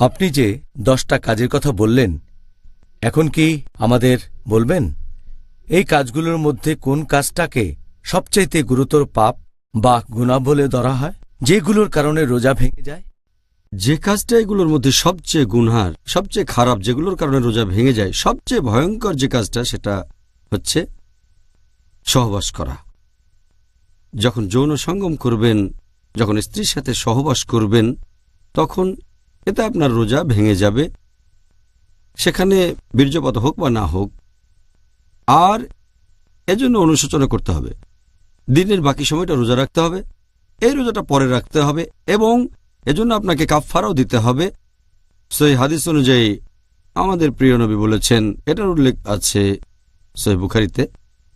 আপনি যে দশটা কাজের কথা বললেন, এখন কি আমাদের বলবেন? এই কাজগুলোর মধ্যে কোন কাজটাকে সবচাইতে গুরুতর পাপ বা গুণা বলে ধরা হয়? যেগুলোর কারণে রোজা ভেঙে যায়? যে কাজটা এগুলোর মধ্যে সবচেয়ে গুনহার, সবচেয়ে খারাপ যেগুলোর কারণে রোজা ভেঙে যায়, সবচেয়ে ভয়ঙ্কর যে কাজটা সেটা হচ্ছে সহবাস করা। যখন যৌন সঙ্গম করবেন, যখন স্ত্রীর সাথে সহবাস করবেন, তখন এতে আপনার রোজা ভেঙে যাবে। সেখানে বীর্যপাত হোক বা না হোক, আর এজন্য অনুশোচনা করতে হবে। দিনের বাকি সময়টা রোজা রাখতে হবে, এই রোজাটা পরে রাখতে হবে এবং এজন্য আপনাকে কাফফারাও দিতে হবে। সই হাদিস অনুযায়ী আমাদের প্রিয় নবী বলেছেন, এটার উল্লেখ আছে সই বুখারিতে,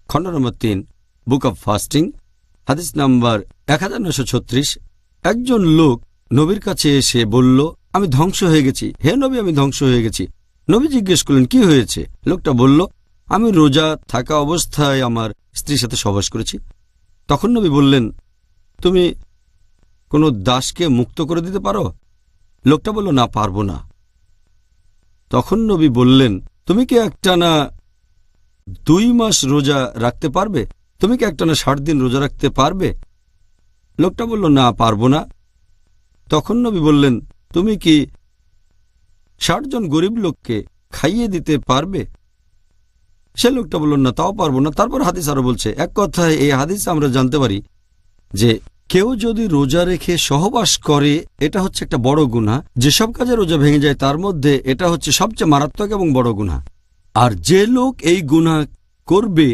খণ্ড নম্বর তিন, বুক অব ফাস্টিং, হাদিস নাম্বার এক একজন লোক নবীর কাছে এসে বলল আমি ধ্বংস হয়ে গেছি। হে নবী, আমি ধ্বংস হয়ে গেছি। নবী জিজ্ঞেস করলেন, কি হয়েছে? লোকটা বলল, আমি রোজা থাকা অবস্থায় আমার স্ত্রীর সাথে সহবাস করেছি। তখন নবী বললেন, তুমি কোনো দাসকে মুক্ত করে দিতে পারো? লোকটা বলল, না, পারব না। তখন নবী বললেন, তুমি কি একটানা দুই মাস রোজা রাখতে পারবে? তুমি কি একটানা ষাট দিন রোজা রাখতে পারবে? লোকটা বলল, না, পারব না। তখন নবী বললেন তুমি কি ষাট জন গরিব লোককে খাইয়ে দিতে পারবে? সে লোকটা বলল, না, তাও পারব না। তারপর হাদিস আরও বলছে, এক কথায় এই হাদিস আমরা জানতে পারি যে কেউ যদি রোজা রেখে সহবাস করে, এটা হচ্ছে একটা বড় গুণা যেসব কাজে রোজা ভেঙে যায়, তার মধ্যে এটা হচ্ছে সবচেয়ে মারাত্মক এবং বড় গুণা আর যে লোক এই গুণা করবে,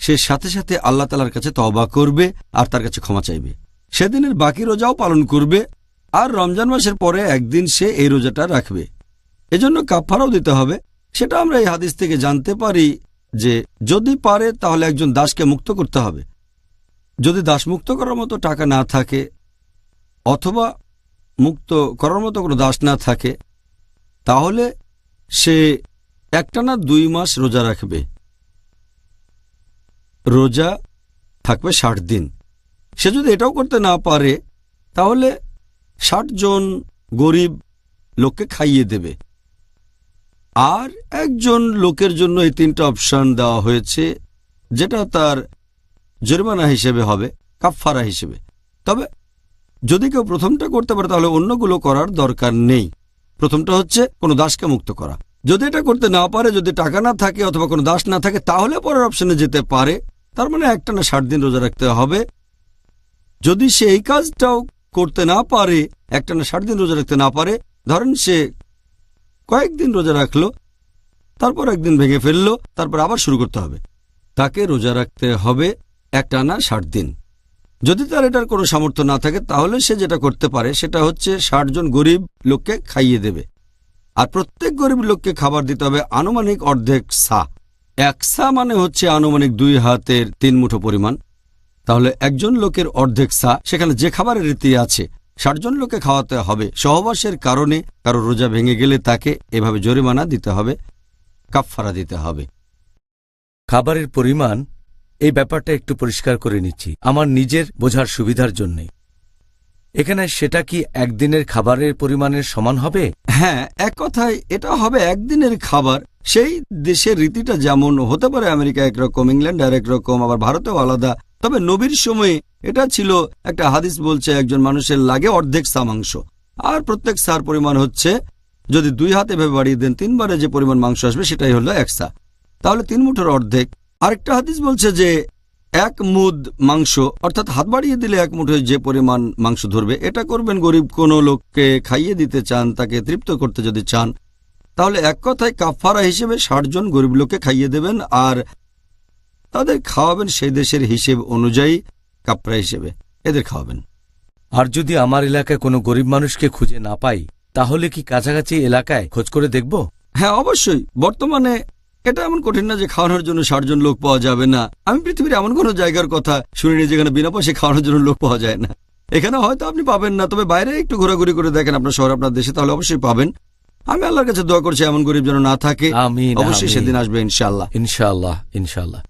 সে সাথে সাথে আল্লাহ তালার কাছে তবা করবে আর তার কাছে ক্ষমা চাইবে। সেদিনের বাকি রোজাও পালন করবে আর রমজান মাসের পরে একদিন সে এই রোজাটা রাখবে। এজন্য কাফারাও দিতে হবে। সেটা আমরা এই হাদিস থেকে জানতে পারি যে যদি পারে তাহলে একজন দাসকে মুক্ত করতে হবে। যদি দাস মুক্ত করার মতো টাকা না থাকে অথবা মুক্ত করার মতো কোনো দাস না থাকে, তাহলে সে একটানা দুই মাস রোজা রাখবে। রোজা থাকবে ষাট দিন। সে যদি এটাও করতে না পারে, তাহলে ষাট জন গরিব লোককে খাইয়ে দেবে। আর একজন লোকের জন্য এই তিনটা অপশান দেওয়া হয়েছে, যেটা তার জরিমানা হিসেবে হবে, কাফফারা হিসেবে। তবে যদি কেউ প্রথমটা করতে পারে, তাহলে অন্যগুলো করার দরকার নেই। প্রথমটা হচ্ছে কোনো দাসকে মুক্ত করা। যদি এটা করতে না পারে, যদি টাকা না থাকে অথবা কোনো দাস না থাকে, তাহলে পরের অপশনে যেতে পারে। তার মানে একটা না ষাট দিন রোজা রাখতে হবে। যদি সে এই কাজটাও করতে না পারে একটা না ষাট দিন রোজা রাখতে না পারে, ধরেন সে কয়েকদিন রোজা রাখল, তারপর একদিন ভেঙে ফেলল, তারপর আবার শুরু করতে হবে। তাকে রোজা রাখতে হবে একটানা ষাট দিন। যদি তার এটার কোনো সামর্থ্য না থাকে, তাহলে সে যেটা করতে পারে, সেটা হচ্ছে ষাট জন গরিব লোককে খাইয়ে দেবে। আর প্রত্যেক গরিব লোককে খাবার দিতে হবে আনুমানিক অর্ধেক সা। এক সা মানে হচ্ছে আনুমানিক দুই হাতের তিন মুঠো পরিমাণ। তাহলে একজন লোকের অর্ধেক সা সেখানে যে খাবারের রীতি আছে ষাটজন লোকে খাওয়াতে হবে। সহবাসের কারণে কারও রোজা ভেঙে গেলে তাকে এভাবে জরিমানা দিতে হবে কাফফারা দিতে হবে। খাবারের পরিমাণ এই ব্যাপারটা একটু পরিষ্কার করে নিচ্ছি। আমার নিজের বোঝার সুবিধার জন্যে। এখানে সেটা কি একদিনের খাবারের পরিমাণের সমান হবে? হ্যাঁ এক কথায় এটা হবে একদিনের খাবার। সেই দেশের রীতিটা যেমন হতে পারে আমেরিকা একরকম ইংল্যান্ড আর একরকম আবার ভারতেও আলাদা। তবে নবীর সময়ে এটা ছিল একটা হাদিস বলছে, একজন মানুষের লাগে অর্ধেক সা মাংস। আর প্রত্যেক সার পরিমাণ হচ্ছে, যদি দুই হাতে ভেবে বাড়িয়ে দেন, তিনবারে যে পরিমাণ মাংস আসবে সেটাই হলো এক সা তাহলে তিন মুঠোর অর্ধেক। আরেকটা হাদিস বলছে যে, এক মুদ মাংস, অর্থাৎ হাত বাড়িয়ে দিলে এক মুঠোয় যে পরিমাণ মাংস ধরবে, এটা করবেন গরিব কোনো লোককে খাইয়ে দিতে চান, তাকে তৃপ্ত করতে যদি চান, তাহলে এক কথায় কাফারা হিসেবে ষাট জন গরিব লোককে খাইয়ে দেবেন, আর তাদের খাওয়াবেন সেই দেশের হিসেব অনুযায়ী কাপড়া হিসেবে। এদের খাওয়াবেন। আর যদি আমার এলাকায় কোনো গরিব মানুষকে খুঁজে না পাই তাহলে কি কাছাকাছি এলাকায় খোঁজ করে দেখব? হ্যাঁ অবশ্যই। বর্তমানে এটা এমন কঠিন না যে খাওয়ানোর জন্য ষাট জন লোক পাওয়া যাবে না। আমি পৃথিবীর এমন কোনো জায়গার কথা শুনিনি যেখানে বিনা পয়সা খাওয়ানোর জন্য লোক পাওয়া যায় না। এখানে হয়তো আপনি পাবেন না তবে বাইরে একটু ঘোরাঘুরি করে দেখেন আপনার শহর আপনার দেশে তাহলে অবশ্যই পাবেন। আমি আল্লাহর কাছে দোয়া করছি এমন গরিব যেন না থাকে। অবশ্যই সেদিন আসবে ইনশাল্লাহ ইনশাল্লাহ ইনশাআল্লাহ।